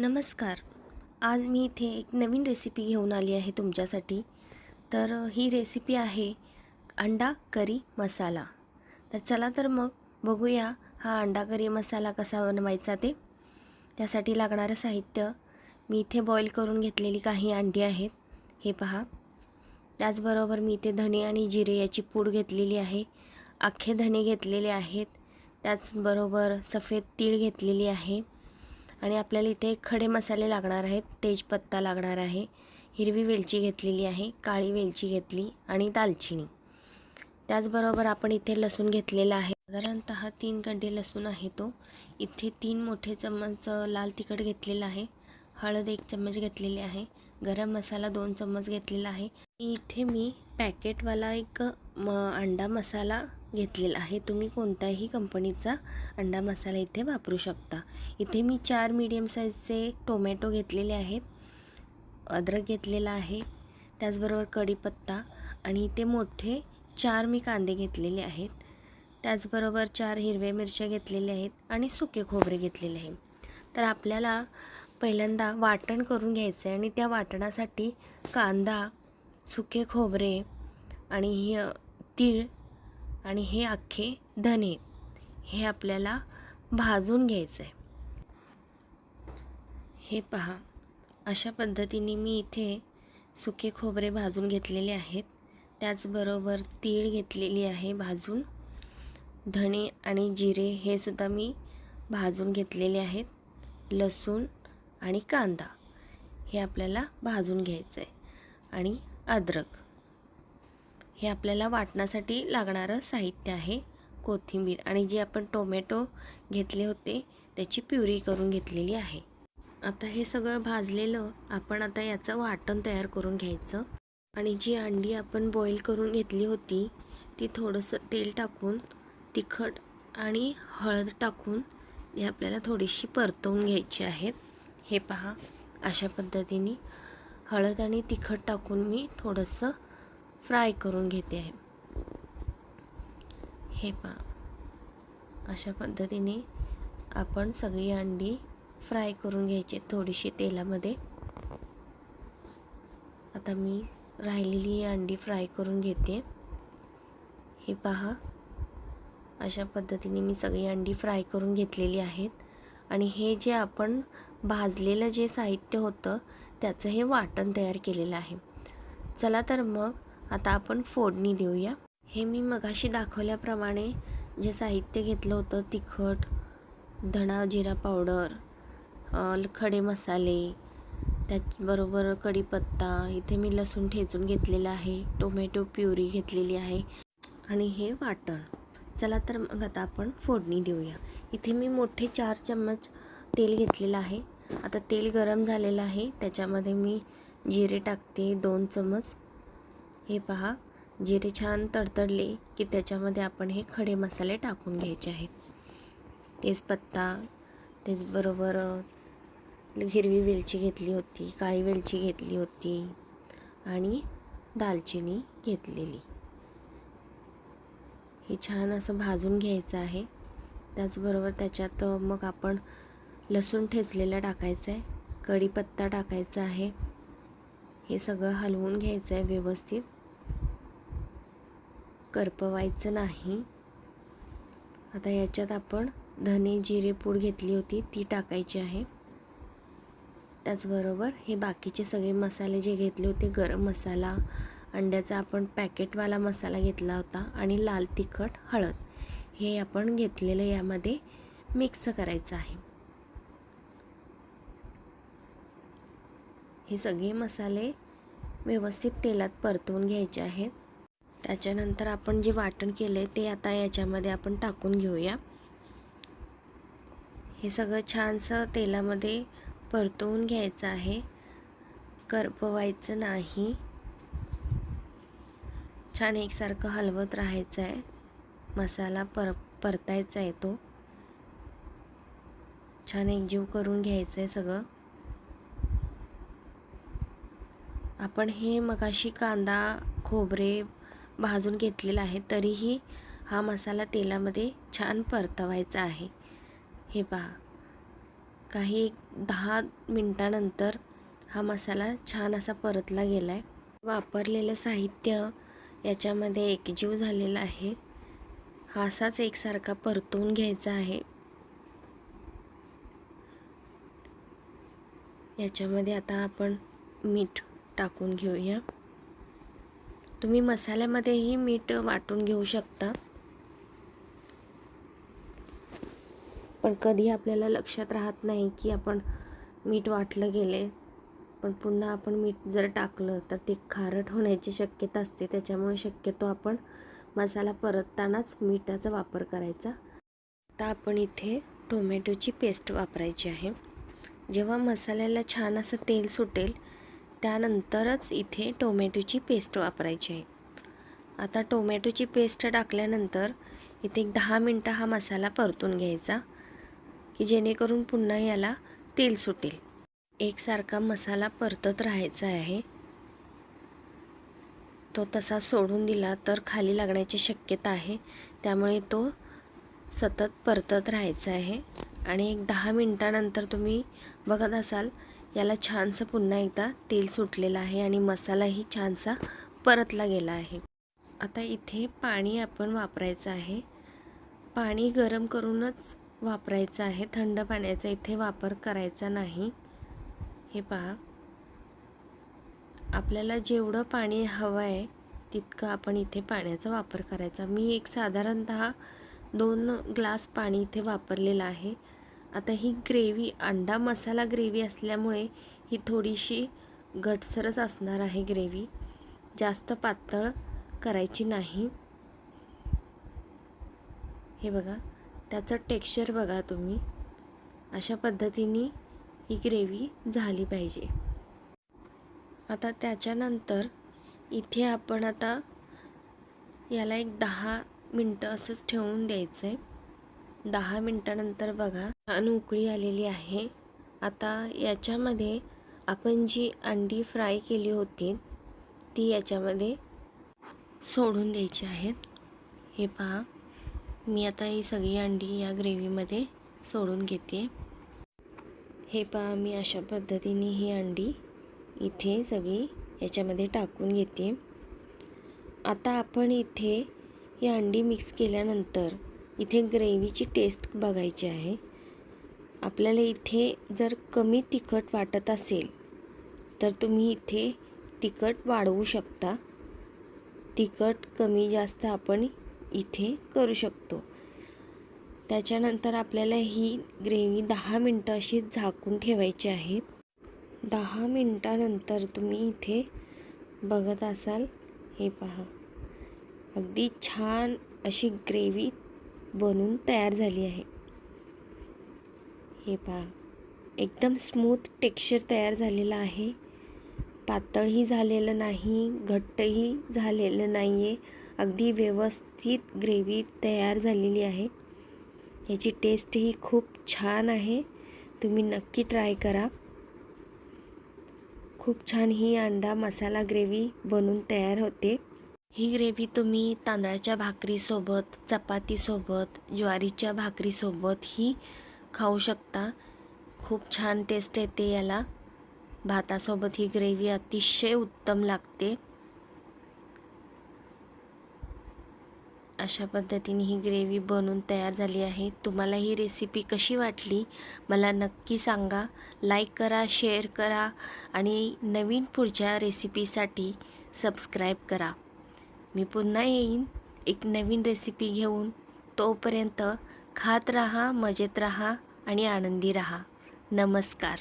नमस्कार. आज मी इथे एक नवीन रेसिपी घेऊन आली आहे तुमच्यासाठी. तर ही रेसिपी आहे अंडा करी मसाला. तर चला तर मग बघूया हा अंडा करी मसाला कसा बनवायचा ते. त्यासाठी लागणारं साहित्य मी इथे बॉईल करून घेतलेली काही अंडी आहेत. हे पहा. त्याचबरोबर मी इथे धणे आणि जिरे याची पूड घेतलेली आहे. अख्खे धणे घेतलेले आहेत. त्याचबरोबर सफेद तीळ घेतलेली आहे. आणि आपल्याला इथे खडे मसाले लागणार आहेत. तेजपत्ता लागणार आहे. हिरवी वेलची घेतलेली आहे. काळी वेलची घेतली आणि दालचिनी. त्याचबरोबर आपण इथे लसूण घेतलेला आहे. साधारणत तीन गड्डे लसूण आहे तो. इथे तीन मोठे चम्मच लाल तिखट घेतलेला आहे. हळद एक चम्मच घेतलेली आहे. गरम मसाला दोन चम्मच घेतलेला आहे. इथे मी पॅकेटवाला एक म अंडा मसाला घेतलेला आहे. तुम्ही कोणत्याही कंपनीचा अंडा मसाला इथे वापरू शकता. इथे मी चार मीडियम साईजचे टोमॅटो घेतलेले आहेत. अद्रक घेतलेला आहे. त्याचबरोबर कढीपत्ता आणि इथे मोठे चार मी कांदे घेतलेले आहेत. त्याचबरोबर चार हिरव्या मिरच्या घेतलेल्या आहेत आणि सुके खोबरे घेतलेले आहे तर आपल्याला पहिल्यांदा वाटण करून घ्यायचं आहे आणि त्या वाटणासाठी कांदा सुके खोबरे आणि हे तीळ आणि हे अख्खे धने हे आपल्याला भाजून घ्यायचं आहे हे पहा अशा पद्धतीने मी इथे सुके खोबरे भाजून घेतलेले आहेत. त्याचबरोबर तीळ घेतलेली आहे भाजून. धणे आणि जिरे हे सुद्धा मी भाजून घेतलेले आहेत. लसूण आणि कांदा हे आपल्याला भाजून घ्यायचं आहे आणि अद्रक हे आपल्याला वाटण्यासाठी लागणारं साहित्य आहे कोथिंबीर. आणि जे आपण टोमॅटो घेतले होते त्याची प्युरी करून घेतलेली आहे. आता हे सगळं भाजलेलं आपण आता याचं वाटण तयार करून घ्यायचं. आणि जी अंडी आपण बॉईल करून घेतली होती ती थोडंसं तेल टाकून तिखट आणि हळद टाकून ही आपल्याला थोडीशी परतवून घ्यायची आहेत. हे पहा अशा पद्धतीने हळद आणि तिखट टाकून मी थोडंसं फ्राय करून घेते आहे. हे पहा अशा पद्धतीने आपण सगळी अंडी फ्राय करून घ्यायची थोडीशी तेलामध्ये. आता मी राहिलेली ही अंडी फ्राय करून घेते. हे पहा अशा पद्धतीने मी सगळी अंडी फ्राय करून घेतलेली आहेत. आणि हे जे आपण भाजलेलं जे साहित्य होतं त्याचं हे वाटण तयार केलेलं आहे. चला तर मग आता आपण फोडणी देऊया. हे मी मगाशी दाखवल्याप्रमाणे जे साहित्य घेतलं होतं तिखट धणा जिरा पावडर खडे मसाले त्याचबरोबर कढीपत्ता इथे मी लसूण ठेचून घेतलेला आहे टोमॅटो प्युरी घेतलेली आहे आणि हे वाटण. चला तर मग आता आपण फोडणी देऊया. इथे मी मोठे चार चम्मच तेल घेतलेलं आहे. आता तेल गरम झालेलं आहे. त्याच्यामध्ये मी जिरे टाकते दोन चमच. हे पहा जिरे छान तडतडले की त्याच्यामध्ये आपण हे खडे मसाले टाकून घ्यायचे आहेत. तेजपत्ता त्याचबरोबर हिरवी वेलची घेतली होती काळी वेलची घेतली होती आणि दालचिनी घेतलेली. हे छान असं भाजून घ्यायचं आहे. त्याचबरोबर त्याच्यात मग आपण लसूण ठेचलेला टाकायचं आहे. कढीपत्ता टाकायचा आहे. हे सगळं हलवून घ्यायचं आहे व्यवस्थित. करपवायचं नाही. आता याच्यात आपण धने जिरे पूड घेतली होती ती टाकायची आहे. त्याचबरोबर हे बाकीचे सगळे मसाले जे घेतले होते गरम मसाला अंड्याचा आपण पॅकेटवाला मसाला घेतला होता आणि लाल तिखट हळद हे आपण घेतलेलं यामध्ये मिक्स करायचं आहे. हे सगळे मसाले व्यवस्थित तेलात परतवून घ्यायचे आहेत. त्याच्यानंतर आपण जे वाटण केलं आहे ते आता याच्यामध्ये आपण टाकून घेऊया. हे सगळं छानसं तेलामध्ये परतवून घ्यायचं आहे. करपवायचं नाही. छान एकसारखं हलवत राहायचं आहे मसाला पर परतायचा आहे तो. छान एकजीव करून घ्यायचं आहे सगळं. आपण हे मगाशी कांदा खोबरे भाजून घेतलेलं आहे तरीही हा मसाला तेलामध्ये छान परतवायचा आहे. हे पहा. काही एक दहा मिनटानंतर हा मसाला छान असा परतला गेला आहे वापरलेलं साहित्य याच्यामध्ये एकजीव झालेला आहे. हा असाच एकसारखा परतवून घ्यायचा आहे. याच्यामध्ये आता आपण मीठ टाकून घेऊया. तुम्ही मसाल्यामध्येही मीठ वाटून घेऊ शकता. पण कधी आपल्याला लक्षात राहत नाही की आपण मीठ वाटलं गेले पण पुन्हा आपण मीठ जर टाकलं तर ते खारट होण्याची शक्यता असते. त्याच्यामुळे शक्यतो आपण मसाला परततानाच मिठाचा वापर करायचा. आता आपण इथे टोमॅटोची पेस्ट वापरायची आहे. जेव्हा मसाल्याला छान असं तेल सुटेल त्यानंतरच इथे टोमॅटोची पेस्ट वापरायची आहे. आता टोमॅटोची पेस्ट टाकल्यानंतर इथे एक दहा मिनटं हा मसाला परतून घ्यायचा की जेणेकरून पुन्हा याला तेल सुटेल. एकसारखा मसाला परतत राहायचा आहे. तो तसा सोडून दिला तर खाली लागण्याची शक्यता आहे त्यामुळे तो सतत परतत राहायचा आहे. आणि एक दहा मिनटानंतर तुम्ही बघत असाल याला छानसं पुन्हा एकदा तेल सुटलेलं आहे आणि मसालाही छानसा परतला गेला आहे. आता इथे पाणी आपण वापरायचं आहे. पाणी गरम करूनच वापरायचं आहे. थंड पाण्याचा इथे वापर करायचा नाही. हे पहा. आपल्याला जेवढं पाणी हवं आहे तितकं आपण इथे पाण्याचा वापर करायचा. मी एक साधारणत दोन ग्लास पाणी इथे वापरलेलं आहे. आता ही ग्रेव्ही अंडा मसाला ग्रेव्ही असल्यामुळे ही थोडीशी घटसरच असणार आहे ग्रेव्ही. जास्त पातळ करायची नाही. हे बघा त्याचं टेक्स्चर बघा तुम्ही. अशा पद्धतीने ही ग्रेव्ही झाली पाहिजे. आता त्याच्यानंतर इथे आपण आता याला एक दहा मिनटं असंच ठेवून द्यायचं आहे दहा मिनटानंतर बघा. छान उकळी आलेली आहे. आता याच्यामध्ये आपण जी अंडी फ्राय केली होती ती याच्यामध्ये सोडून द्यायची आहेत. हे पहा मी आता ही सगळी अंडी या ग्रेव्हीमध्ये सोडून घेते. हे पहा मी अशा पद्धतीने ही अंडी इथे सगळी याच्यामध्ये टाकून घेते. आता आपण इथे ही अंडी मिक्स केल्यानंतर इथे ग्रेव्हीची टेस्ट बघायची आहे. आपल्याला इथे जर कमी तिखट वाटत असेल तर तुम्ही इथे तिखट वाढवू शकता. तिखट कमी जास्त आपण इथे करू शकतो. त्याच्यानंतर आपल्याला ही ग्रेव्ही दहा मिनटं अशी झाकून ठेवायची आहे. दहा मिनटानंतर तुम्ही इथे बघत असाल हे पहा. अगदी छान अशी ग्रेव्ही बनून तयार झाली आहे. हे पहा. एकदम स्मूथ टेक्स्चर तयार झालेलं आहे. पातळही झालेलं नाही घट्टही झालेलं नाही आहे अगदी व्यवस्थित ग्रेव्ही तयार झालेली आहे. याची टेस्टही खूप छान आहे. तुम्ही नक्की ट्राय करा. खूप छान ही अंडा मसाला ग्रेव्ही बनून तयार होते. ही ग्रेव्ही तुम्ही तांदळाच्या भाकरीसोबत चपातीसोबत ज्वारीच्या भाकरीसोबत ही खाऊ शकता. खूप छान टेस्ट येते याला. भातासोबत ही ग्रेव्ही अतिशय उत्तम लागते. अशा पद्धतीने ही ग्रेव्ही बनून तयार झाली आहे. तुम्हाला ही रेसिपी कशी वाटली? मला नक्की सांगा. लाईक करा शेअर करा आणि नवीन पुढच्या रेसिपीसाठी सबस्क्राईब करा. मी पुन्हा येईन. एक नवीन रेसिपी घेऊन. तोपर्यंत खात रहा मजेत रहा आणि आनंदी रहा. नमस्कार.